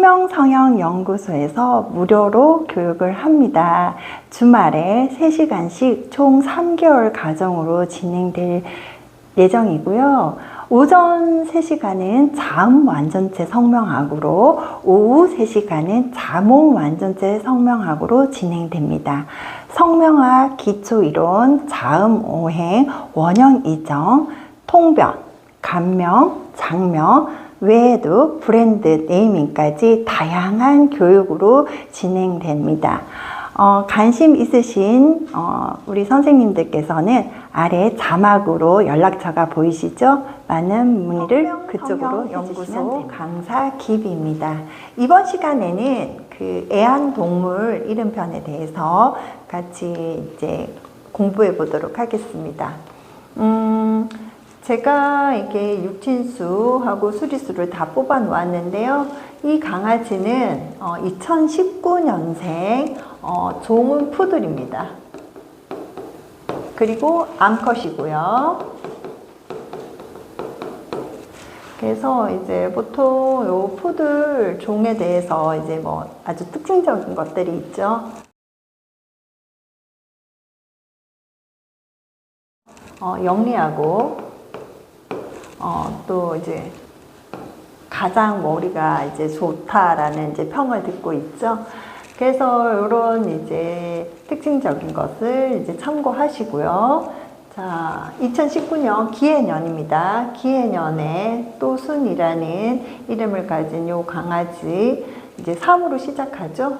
생명성형연구소에서 무료로 교육을 합니다. 주말에 3시간씩 총 3개월 과정으로 진행될 예정이고요. 오전 3시간은 자음 완전체 성명학으로, 오후 3시간은 자몽 완전체 성명학으로 진행됩니다. 성명학 기초이론, 자음 오행, 원형 이정, 통변, 감명, 장명, 외에도 브랜드 네이밍까지 다양한 교육으로 진행됩니다. 어, 관심 있으신 어, 우리 선생님들께서는 아래 자막으로 연락처가 보이시죠? 많은 문의를 그쪽으로 연구소 강사 기비입니다. 이번 시간에는 그 애완동물 이름편에 대해서 같이 이제 공부해 보도록 하겠습니다. 음, 제가 이게 육진수하고 수리수를 다 뽑아 놓았는데요. 이 강아지는 어, 2019년생 어, 종은 푸들입니다. 그리고 암컷이고요. 그래서 이제 보통 요 푸들 종에 대해서 이제 뭐 아주 특징적인 것들이 있죠. 어, 영리하고 어, 또 이제 가장 머리가 이제 좋다라는 이제 평을 듣고 있죠. 그래서 이런 이제 특징적인 것을 이제 참고하시고요. 자, 2019년 기해년입니다. 기해년에 또순이라는 이름을 가진 요 강아지 이제 3으로 시작하죠.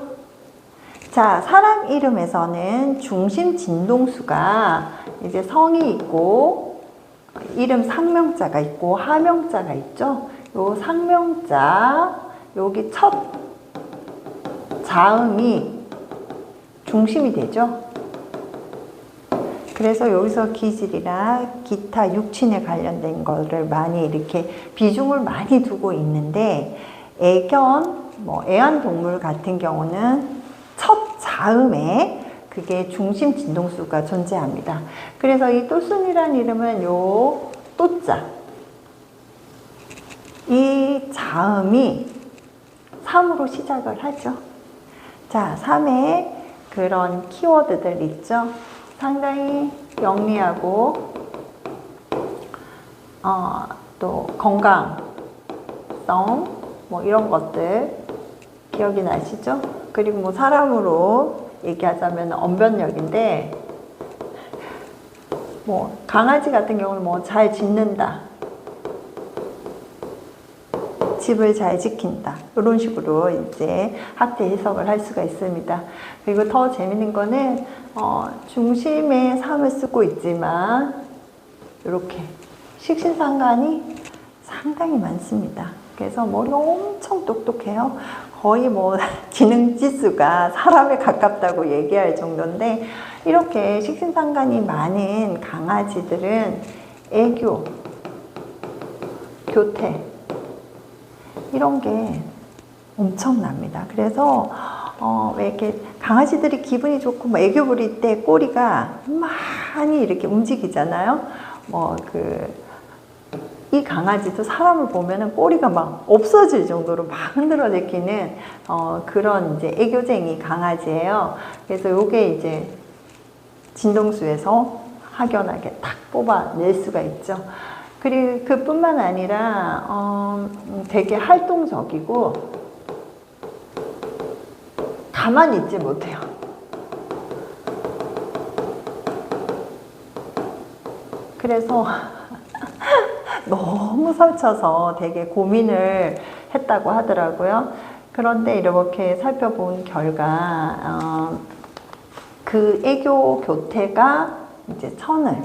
자, 사람 이름에서는 중심 진동수가 이제 성이 있고 이름 상명자가 있고 하명자가 있죠. 요 상명자 여기 첫 자음이 중심이 되죠. 그래서 여기서 기질이나 기타 육친에 관련된 거를 많이 이렇게 비중을 많이 두고 있는데 애견, 뭐 애완동물 같은 경우는 첫 자음에 그게 중심 진동수가 존재합니다. 그래서 이 또순이라는 이름은 요 또자 이 자음이 3으로 시작을 하죠. 자, 3의 그런 키워드들 있죠. 상당히 영리하고, 어, 또 건강성, 뭐 이런 것들 기억이 나시죠? 그리고 뭐 사람으로 얘기하자면 언변력인데, 뭐 강아지 같은 경우는 뭐 잘 짖는다. 집을 잘 지킨다. 이런 식으로 이제 학대 해석을 할 수가 있습니다. 그리고 더 재밌는 거는 어, 중심에 삼을 쓰고 있지만 이렇게 식신상관이 상당히 많습니다. 그래서 머리 엄청 똑똑해요. 거의 뭐 지능 지수가 사람에 가깝다고 얘기할 정도인데 이렇게 식신상관이 많은 강아지들은 애교, 교태 이런 게 엄청납니다. 그래서 어, 왜 이렇게 강아지들이 기분이 좋고 뭐 애교 부릴 때 꼬리가 많이 이렇게 움직이잖아요. 뭐그 이 강아지도 사람을 보면은 꼬리가 막 없어질 정도로 막 흔들어 제끼는 어, 그런 이제 애교쟁이 강아지예요. 그래서 요게 이제 진동수에서 확연하게 탁 뽑아낼 수가 있죠. 그리고 그뿐만 아니라 어, 되게 활동적이고 가만히 있지 못해요. 그래서 너무 설쳐서 되게 고민을 했다고 하더라고요. 그런데 이렇게 살펴본 결과 어, 그 애교 교태가 이제 천을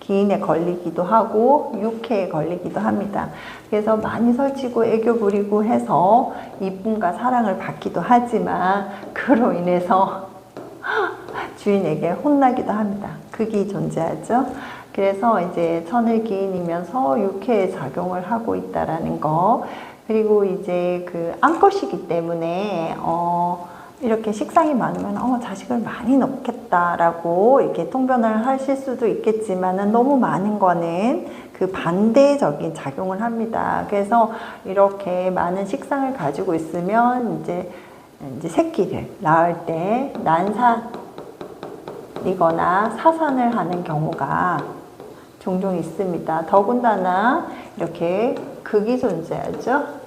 기인에 걸리기도 하고 육해에 걸리기도 합니다. 그래서 많이 설치고 애교 부리고 해서 이쁨과 사랑을 받기도 하지만 그로 인해서 주인에게 혼나기도 합니다. 극이 존재하죠. 그래서 이제 천을 기인이면서 육해에 작용을 하고 있다라는 거. 그리고 이제 그 암컷이기 때문에 어 이렇게 식상이 많으면 어 자식을 많이 낳겠다. 싶다라고 이렇게 통변을 하실 수도 있겠지만은 너무 많은 거는 그 반대적인 작용을 합니다. 그래서 이렇게 많은 식상을 가지고 있으면 이제 이제 새끼를 낳을 때 난산이거나 사산을 하는 경우가 종종 있습니다. 더군다나 이렇게 극이 존재하죠.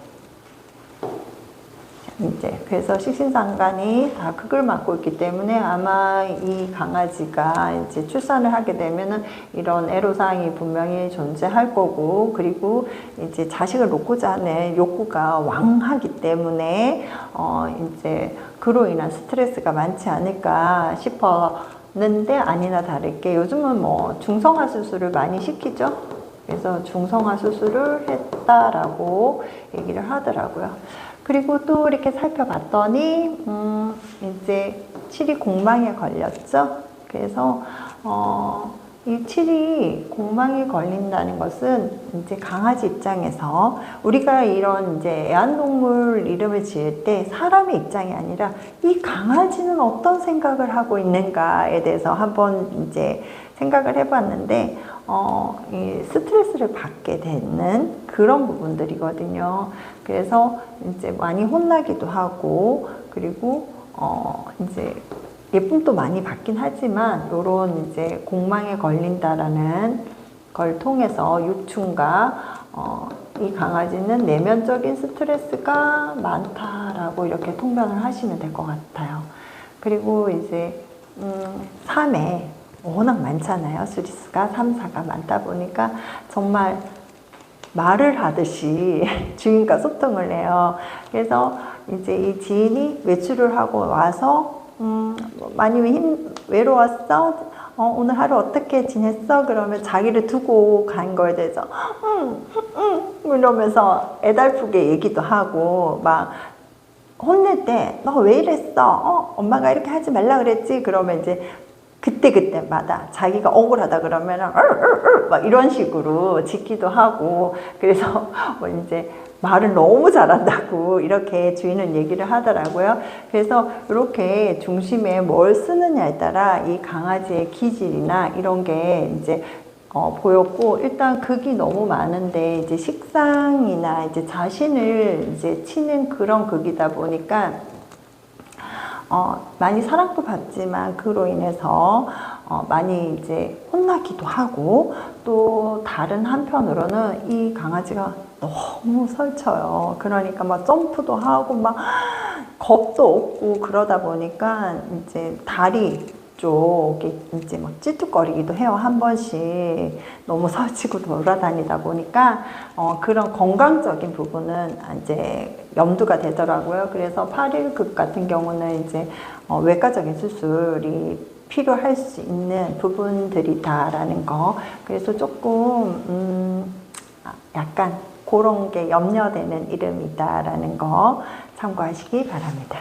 이제 그래서 식신상관이 다 극을 맡고 있기 때문에 아마 이 강아지가 이제 출산을 하게 되면은 이런 애로사항이 분명히 존재할 거고 그리고 이제 자식을 놓고자 하는 욕구가 왕하기 때문에 어 이제 그로 인한 스트레스가 많지 않을까 싶었 는데 아니나 다를게 요즘은 뭐 중성화 수술을 많이 시키죠. 그래서 중성화 수술을 했다라고 얘기를 하더라고요. 그리고 또 이렇게 살펴봤더니 음, 이제 칠이 공망에 걸렸죠. 그래서 어, 이 칠이 공망에 걸린다는 것은 이제 강아지 입장에서 우리가 이런 이제 애완동물 이름을 지을 때 사람의 입장이 아니라 이 강아지는 어떤 생각을 하고 있는가에 대해서 한번 이제 생각을 해봤는데 어, 이 스트레스를 받게 되는 그런 부분들이거든요. 그래서 이제 많이 혼나기도 하고 그리고 어, 이제 예쁨도 많이 받긴 하지만 요런 이제 공망에 걸린다라는 걸 통해서 유충과 어, 이 강아지는 내면적인 스트레스가 많다라고 이렇게 통변을 하시면 될 것 같아요. 그리고 이제 음, 3회 워낙 많잖아요. 수리수가 3, 4가 많다 보니까 정말 말을 하듯이 주인과 소통을 해요. 그래서 이제 이 지인이 외출을 하고 와서 음, 많이 힘, 외로웠어? 어, 오늘 하루 어떻게 지냈어? 그러면 자기를 두고 간 거에 대해서 응, 응, 이러면서 애달프게 얘기도 하고 막 혼낼 때 너 왜 이랬어? 어, 엄마가 이렇게 하지 말라 그랬지? 그러면 이제 그때그때마다 자기가 억울하다 그러면은 막 이런 식으로 짓기도 하고 그래서 뭐 이제 말을 너무 잘한다고 이렇게 주인은 얘기를 하더라고요. 그래서 이렇게 중심에 뭘 쓰느냐에 따라 이 강아지의 기질이나 이런 게 이제 어, 보였고 일단 극이 너무 많은데 이제 식상이나 이제 자신을 이제 치는 그런 극이다 보니까 어, 많이 사랑도 받지만 그로 인해서 어, 많이 이제 혼나기도 하고 또 다른 한편으로는 이 강아지가 너무 설쳐요. 그러니까 막 점프도 하고 막 겁도 없고 그러다 보니까 이제 다리 쪽에 이제 막 찌뚝거리기도 해요. 한 번씩 너무 설치고 돌아다니다 보니까 어, 그런 건강적인 부분은 이제 염두가 되더라고요. 그래서 8일급 같은 경우는 이제 어, 외과적인 수술이 필요할 수 있는 부분들이다라는 거. 그래서 조금 음, 약간 그런 게 염려되는 이름이다라는 거 참고하시기 바랍니다.